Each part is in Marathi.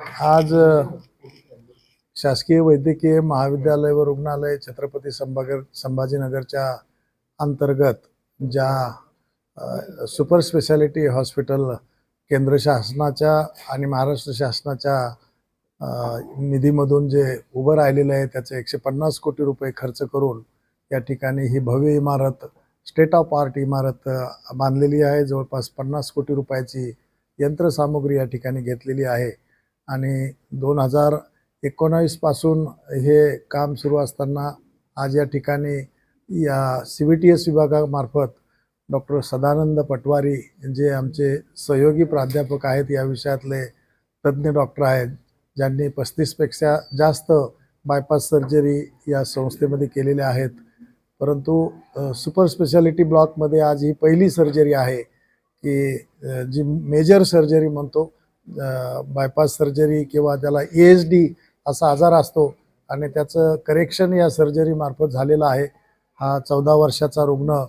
आज शासकीय वैद्यकीय महाविद्यालय व रुग्णालय छत्रपती संभागर संभाजीनगरच्या अंतर्गत ज्या सुपर स्पेशालिटी हॉस्पिटल केंद्र शासनाच्या आणि महाराष्ट्र शासनाच्या निधीमधून जे उभं राहिलेलं आहे त्याचे एकशे पन्नास कोटी रुपये खर्च करून या ठिकाणी ही भव्य इमारत स्टेट ऑफ आर्ट इमारत बांधलेली आहे. जवळपास पन्नास कोटी रुपयाची यंत्रसामुग्री या ठिकाणी घेतलेली आहे. आणि दोन हजार एकोणावीसपासून हे काम सुरू असताना आज या ठिकाणी या सी व्ही टी एस विभागामार्फत डॉक्टर सदानंद पटवारी जे आमचे सहयोगी प्राध्यापक आहेत या विषयातले तज्ज्ञ डॉक्टर आहेत ज्यांनी पस्तीसपेक्षा जास्त बायपास सर्जरी या संस्थेमध्ये केलेल्या आहेत. परंतु सुपर स्पेशालिटी ब्लॉकमध्ये आज ही पहिली सर्जरी आहे की जी मेजर सर्जरी म्हणतो बायपास सर्जरी किंवा त्याला ए एच डी असा आजार असतो आणि त्याचं करेक्शन या सर्जरीमार्फत झालेलं आहे. हा चौदा वर्षाचा रुग्ण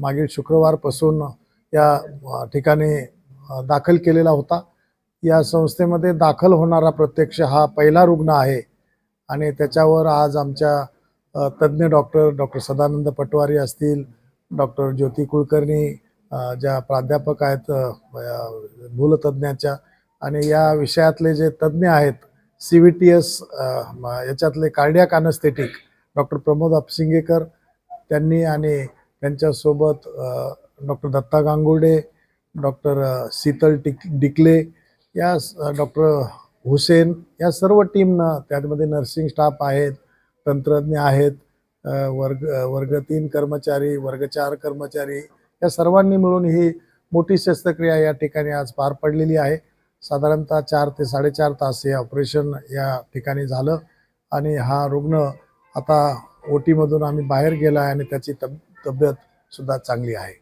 मागील शुक्रवारपासून या ठिकाणी दाखल केलेला होता. या संस्थेमध्ये दाखल होणारा प्रत्यक्ष हा पहिला रुग्ण आहे आणि त्याच्यावर आज आमच्या तज्ज्ञ डॉक्टर डॉक्टर सदानंद पटवारी असतील डॉक्टर ज्योती कुलकर्णी ज्या प्राध्यापक आहेत अ, भूलतज्ञाच्या आणि या विषयातले जे तज्ज्ञ आहेत सी व्ही टी एस याच्यातले cardiac anaesthetic doctor Pramod Apsingekar त्यांनी आणि त्यांच्यासोबत doctor Datta Gangurde doctor Sheetal Tikdikle या डॉक्टर हुसेन या सर्व टीमनं त्यामध्ये नर्सिंग स्टाफ आहेत तंत्रज्ञ आहेत वर्ग वर्ग तीन कर्मचारी वर्ग चार कर्मचारी या सर्वांनी मिळून ही मोठी शस्त्रक्रिया या ठिकाणी आज पार पडलेली आहे. साधारणतः चार ते साडेचार तास हे ऑपरेशन या ठिकाणी झालं आणि हा रुग्ण आता ओटीमधून आम्ही बाहेर गेला आहे आणि त्याची तब तब्येतसुद्धा चांगली आहे.